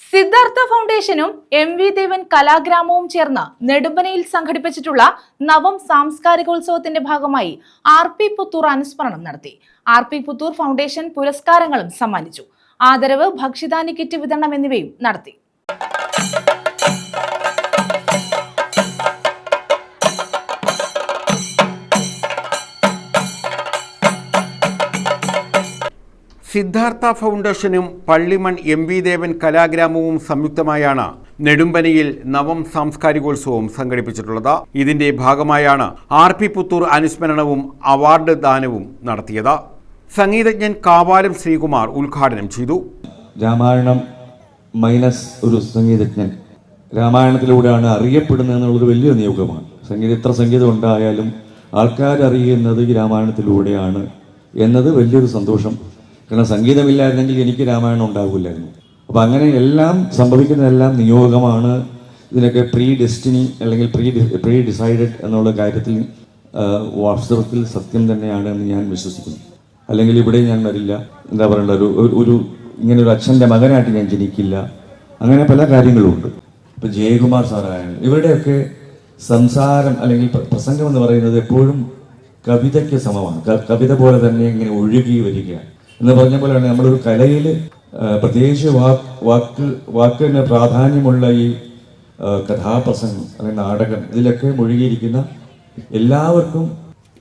സിദ്ധാർത്ഥ ഫൗണ്ടേഷനും M V Devan കലാഗ്രാമവും ചേർന്ന് നെടുമ്പനയിൽ സംഘടിപ്പിച്ചിട്ടുള്ള നവം സാംസ്കാരികോത്സവത്തിന്റെ ഭാഗമായി ആർ പി പുത്തൂർ അനുസ്മരണം നടത്തി. ആർ പി പുത്തൂർ ഫൗണ്ടേഷൻ പുരസ്കാരങ്ങളും സമ്മാനിച്ചു. ആദരവ് ഭക്ഷ്യധാന്യ കിറ്റ് വിതരണം എന്നിവയും നടത്തി. സിദ്ധാർത്ഥ ഫൗണ്ടേഷനും പള്ളിമൺ എം വി ദേവൻ കലാഗ്രാമവും സംയുക്തമായാണ് നെടുമ്പനയിൽ നവം സാംസ്കാരികോത്സവം സംഘടിപ്പിച്ചിട്ടുള്ളത്. ഇതിന്റെ ഭാഗമായാണ് ആർ പി പുത്തൂർ അനുസ്മരണവും അവാർഡ് ദാനവും നടത്തിയത്. സംഗീതജ്ഞൻ കാവാലം ശ്രീകുമാർ ഉദ്ഘാടനം ചെയ്തു. രാമായണം മൈനസ് ഒരു സംഗീതജ്ഞൻ. രാമായണത്തിലൂടെയാണ് അറിയപ്പെടുന്നത് എന്നുള്ളൊരു വലിയ നിയോഗമാണ്. സംഗീതം എത്ര സംഗീതം ഉണ്ടായാലും ആൾക്കാരറിയുന്നത് ഈ രാമായണത്തിലൂടെയാണ് എന്നത് വലിയൊരു സന്തോഷം. കാരണം സംഗീതമില്ലായിരുന്നെങ്കിൽ എനിക്ക് രാമായണം ഉണ്ടാവില്ലായിരുന്നു. അപ്പോൾ അങ്ങനെ എല്ലാം സംഭവിക്കുന്നതെല്ലാം നിയോഗമാണ്. ഇതിനൊക്കെ പ്രീ ഡെസ്റ്റിനി അല്ലെങ്കിൽ പ്രീ പ്രീ ഡിസൈഡഡ് എന്നുള്ള കാര്യത്തിൽ വാസ്തവത്തിൽ സത്യം തന്നെയാണ് എന്ന് ഞാൻ വിശ്വസിക്കുന്നു. അല്ലെങ്കിൽ ഇവിടെ ഞാൻ വരില്ല. എന്താ പറയേണ്ട? ഒരു ഒരു- ഇങ്ങനെ ഒരു അച്ഛന്റെ മകനായിട്ട് ഞാൻ ജനിക്കില്ല. അങ്ങനെ പല കാര്യങ്ങളുമുണ്ട് ഇപ്പം ജയകുമാർ സാറായാലും ഇവരുടെയൊക്കെ സംസാരം അല്ലെങ്കിൽ പ്രസംഗം എന്ന് പറയുന്നത് എപ്പോഴും കവിതയ്ക്ക് സമമാണ്. കവിത പോലെ തന്നെ ഇങ്ങനെ ഒഴുകി വരിക എന്ന് പറഞ്ഞ പോലെയാണ് നമ്മളൊരു കലയിൽ പ്രത്യേകിച്ച് വാക്ക് വാക്ക് വാക്കിന് പ്രാധാന്യമുള്ള ഈ കഥാപ്രസംഗം അല്ലെങ്കിൽ നാടകം ഇതിലൊക്കെ മുഴുകിയിരിക്കുന്ന എല്ലാവർക്കും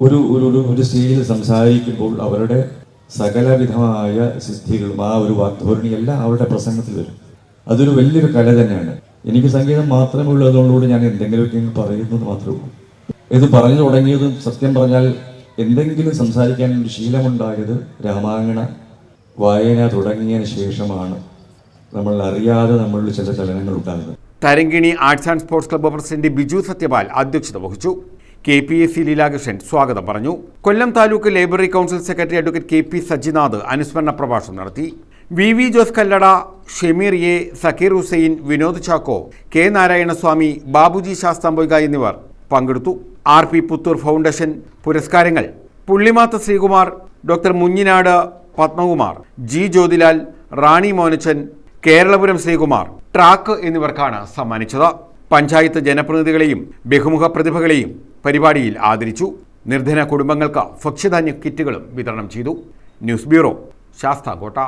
ഒരു ഒരു ഒരു സ്റ്റേജിൽ സംസാരിക്കുമ്പോൾ അവരുടെ സകലവിധമായ സിദ്ധികളും ആ ഒരു വാഗ്ധോരണി എല്ലാം അവരുടെ പ്രസംഗത്തിൽ വരും. അതൊരു വലിയൊരു കല തന്നെയാണ്. എനിക്ക് സംഗീതം മാത്രമേ ഉള്ളതുകൊണ്ടുകൂടി ഞാൻ എന്തെങ്കിലുമൊക്കെ പറയുന്നത് മാത്രമേ ഉള്ളൂ. ഇത് പറഞ്ഞു തുടങ്ങിയതും സത്യം പറഞ്ഞാൽ എന്തെങ്കിലും സംസാരിക്കാൻ ഒരു ശീലമുണ്ടായത് രാമായണ വായന തുടങ്ങിയതിന് ശേഷമാണ്. നമ്മൾ അറിയാതെ നമ്മളിൽ ചില ചലനങ്ങൾ ഉണ്ടാകുന്നത് Tarangini arts and sports club president Biju Satyapal അധ്യക്ഷത വഹിച്ചു. K P S C Leelakrishnan സ്വാഗതം പറഞ്ഞു. Kollam taluk library council secretary advocate K P Sajinath അനുസ്മരണ പ്രഭാഷണം നടത്തി. V V Jose Kallada Shemeer A Zakir Hussain Vinod Chacko K Narayanaswamy Babuji ശാസ്താംബോയ്ക എന്നിവർ പങ്കെടുത്തു. R P Puthur foundation പുരസ്കാരങ്ങൾ Pullimatha Sreekumar doctor Munjinad Padmakumar G Jyothilal Rani Monachan Keralapuram Sreekumar track എന്നിവർക്കാണ് സമ്മാനിച്ചത്. പഞ്ചായത്ത് ജനപ്രതിനിധികളെയും ബഹുമുഖ പ്രതിഭകളെയും പരിപാടിയിൽ ആദരിച്ചു. നിർധന കുടുംബങ്ങൾക്ക് ഭക്ഷ്യധാന്യ കിറ്റുകളും വിതരണം ചെയ്തു. News bureau Sasthamkotta.